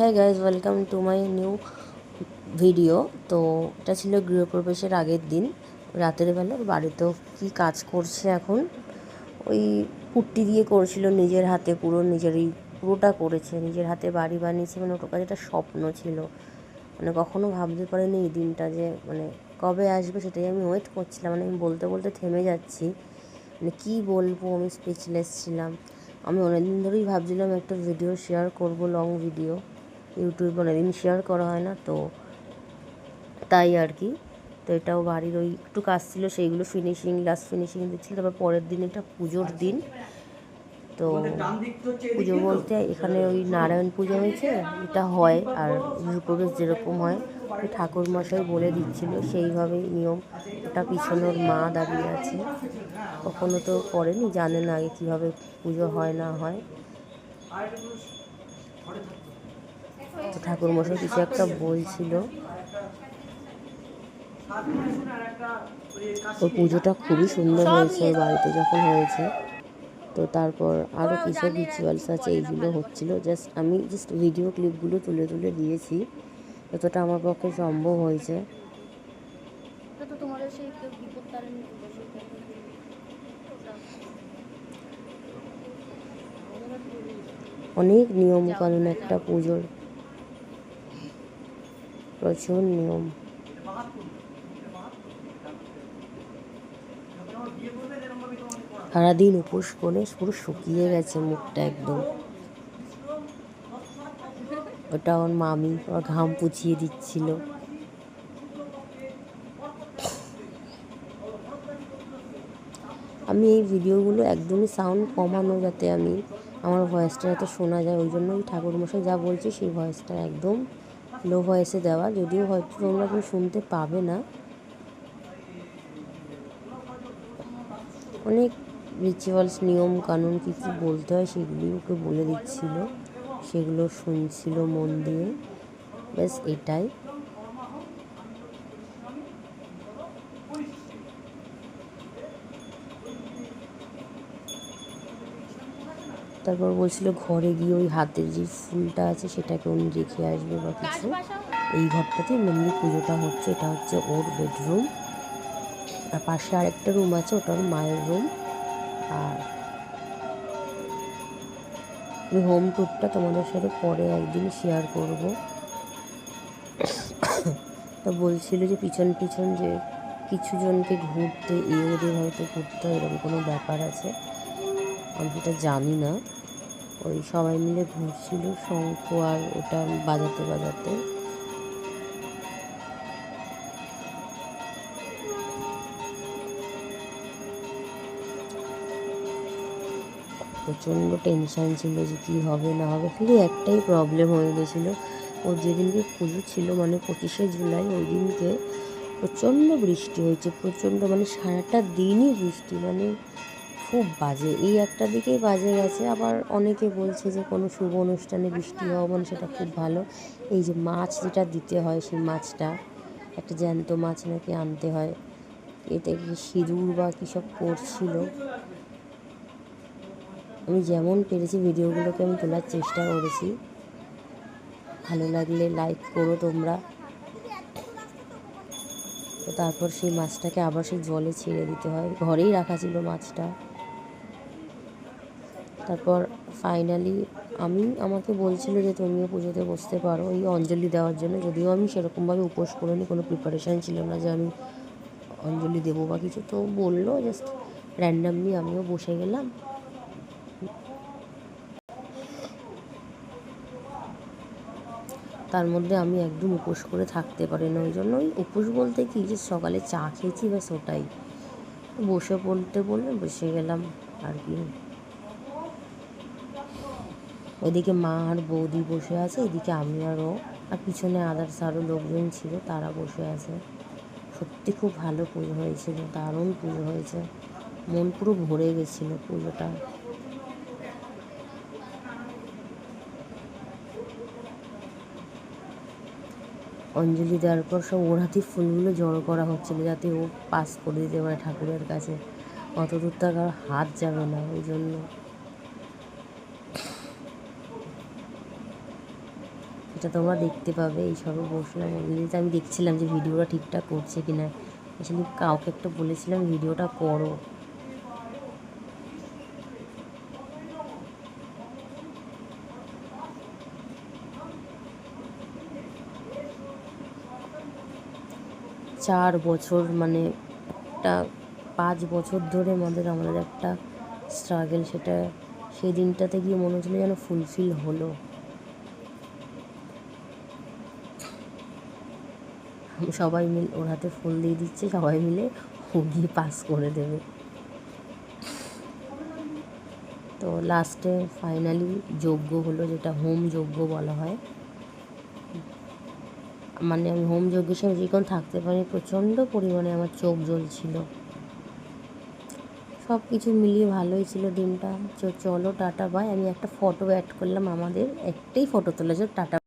হ্যাঁ guys welcome to my new video তো এটা ছিল গৃহপ্রবেশের আগের দিন, রাতের বেলা। বাড়িতেও কি কাজ করছে এখন? ওই পুট্টি দিয়ে করেছিল নিজের হাতে, পুরো নিজেরই, পুরোটা করেছে। নিজের হাতে বাড়ি বানিয়েছে মানে ওটার কাছে একটা স্বপ্ন ছিল। মানে কখনো ভাবতে পারিনি এই দিনটা যে মানে কবে আসবে সেটাই আমি ওয়েট করছিলাম। মানে আমি বলতে বলতে থেমে যাচ্ছি। মানে কী বলব, আমি স্পিচলেস ছিলাম। আমি অনেকদিন ধরেই ভাবছিলাম একটা ভিডিও শেয়ার করব লং ভিডিও ইউটিউবে অনেকদিন শেয়ার করা হয় না, তো তাই আর কি। তো এটাও বাড়ির ওই একটু কাজ ছিল, সেইগুলো ফিনিশিং লাস্ট ফিনিশিং দিচ্ছিল, তারপর পরের দিন এটা পুজোর দিন। তো পুজো বলতে এখানে ওই নারায়ণ পুজো হয়েছে, এটা হয় আর গৃহপ্রবেশ যেরকম হয় ঠাকুর মশাই বলে দিচ্ছিল, সেইভাবেই নিয়ম। ওটা পিছনের মা দাঁড়িয়ে আছে, কখনো তো করেনি, জানে না আগে কীভাবে পুজো হয় না হয়। তো ঠাকুর মশাই কিছু একটা বলছিল। ওই পুজোটা খুবই সুন্দর হয়েছে, ওর বাড়িতে যখন হয়েছে। তো তারপর আরও কিছু রিচুয়ালস আছে, এইগুলো হচ্ছিল। জাস্ট আমি জাস্ট ভিডিও ক্লিপগুলো তুলে তুলে দিয়েছি। যতটা আমার পক্ষে সম্ভব হয়েছে। অনেক নিয়ম কানুন একটা পুজোর প্রচুর নিয়ম। সারাদিন উপোস করে পুরো শুকিয়ে গেছে মুখটা একদম। ওটা ওর মামি, ওর ঘাম পুছিয়ে দিচ্ছিল। আমি এই ভিডিওগুলো একদমই সাউন্ড কমানো যাতে আমি, আমার ভয়েসটা যাতে শোনা যায়, ওই জন্য ঠাকুরমশাই যা বলছে সেই ভয়েসটা একদম লো ভয়েসে দেওয়া, যদিও হয়তো তোমরা কেউ শুনতে পাবে না। অনেক রিচুয়ালস নিয়ম, কানুন, কী কী বলতে হয় সেগুলি ওকে বলে দিচ্ছিল। সেগুলো শুনছিল মন দিয়ে। ব্যাস, এটাই। তারপর বলছিল ঘরে গিয়ে ওই হাতের যে ফুলটা আছে সেটাকে উনি রেখে আসবে বা কিছু। এই ঘরটাতে মেনলি পুজোটা হচ্ছে, এটা হচ্ছে ওর বেডরুম আর পাশে আরেকটা রুম আছে, ওটা ওর মায়ের রুম আর আমি হোম ট্যুরটা তোমাদের সাথে পরে একদিন শেয়ার করব। তো বলছিল যে পিছন পিছন যে কিছু জনকে ঘুরতে, এ ওদের হয়তো ঘুরতে এরকম কোনো ব্যাপার আছে। আমি সেটা জানি না। ওই সবাই মিলে ঘুরছিল শঙ্খ আর ওটা বাজাতে বাজাতে। প্রচণ্ড টেনশান ছিল যে কী হবে, না হবে, খালি একটাই প্রবলেম হয়ে গেছিল। ওর যেদিনকে পুজো ছিল মানে পঁচিশে জুলাই, ওই দিনকে প্রচণ্ড বৃষ্টি হয়েছে, প্রচণ্ড মানে সারাটা দিনই বৃষ্টি মানে খুব বাজে। এই একটা দিকেই বাজে গেছে। আবার অনেকে বলছে যে, কোনো শুভ অনুষ্ঠানে বৃষ্টি হওয়া মানে সেটা খুব ভালো। এই যে মাছ যেটা দিতে হয়, সেই মাছটা, একটা জ্যান্ত মাছ নাকি আনতে হয় এতে কি সিঁদুর বা কী সব করছিল আমি যেমন পেরেছি, ভিডিওগুলোকে আমি তোলার চেষ্টা করেছি। ভালো লাগলে লাইক করো তোমরা। তো তারপর সেই মাছটাকে আবার সেই জলে ছেড়ে দিতে হয়। ঘরেই রাখা ছিল মাছটা। তারপর ফাইনালি আমি, আমাকে বলছিল যে তুমিও পুজোতে বসতে পারো এই অঞ্জলি দেওয়ার জন্য। যদিও আমি সেরকমভাবে উপোস করিনি, কোনো প্রিপারেশান ছিল না যে আমি অঞ্জলি দেবো বা কিছু। তো বলল জাস্ট র্যান্ডামলি আমিও বসে গেলাম। তার মধ্যে আমি একদম উপোস করে থাকতে পারি না। ওই জন্য ওই উপোস বলতে কি যে সকালে চা খেয়েছি ব্যাস ওটাই। বসে পড়তে বললে বসে গেলাম, আর কি। ওইদিকে মা আর বৌদি বসে আছে, এদিকে আমি আর ও। আর পিছনে আদার্স আরও লোকজন ছিল, তারা বসে আছে। সত্যি খুব ভালো পুজো হয়েছিল, দারুণ পুজো হয়েছে। মন পুরো ভরে গেছিল পুজোটা। অঞ্জলি দেওয়ার পর সব ওর হাতে ফুলগুলো জড়ো করা হচ্ছিল, যাতে ও পাস করে দিতে পারে ঠাকুরের কাছে। অত দূর তো আর হাত যাবে না, ওই জন্য। এটা তোমরা দেখতে পাবে এইসবে বসলাম এমনিতে আমি দেখছিলাম যে ভিডিওটা ঠিকঠাক করছে কি না আসলে কাউকে একটা বলেছিলাম, ভিডিওটা করো। চার বছর মানে একটা পাঁচ বছর ধরে আমাদের আমাদের একটা স্ট্রাগল সেটা সেই দিনটাতে গিয়ে মনে হচ্ছিল যেন ফুলফিল হলো। সবাই মিলে, ওর হাতে ফুল দিয়ে দিচ্ছে, সবাই মিলে ও গিয়ে পাস করে দেবে। তো লাস্টে ফাইনালি যজ্ঞ হলো, যেটা হোম যজ্ঞ বলা হয়। মানে আমি হোম যজ্ঞের সময় যেরকম থাকতে পারি, প্রচণ্ড পরিমাণে আমার চোখ জ্বলছিল। সব কিছু মিলিয়ে ভালোই ছিল দিনটা। চলো, টাটা বাই আমি একটা ফটো অ্যাড করলাম, আমাদের একটাই ফটো তুলেছে টাটা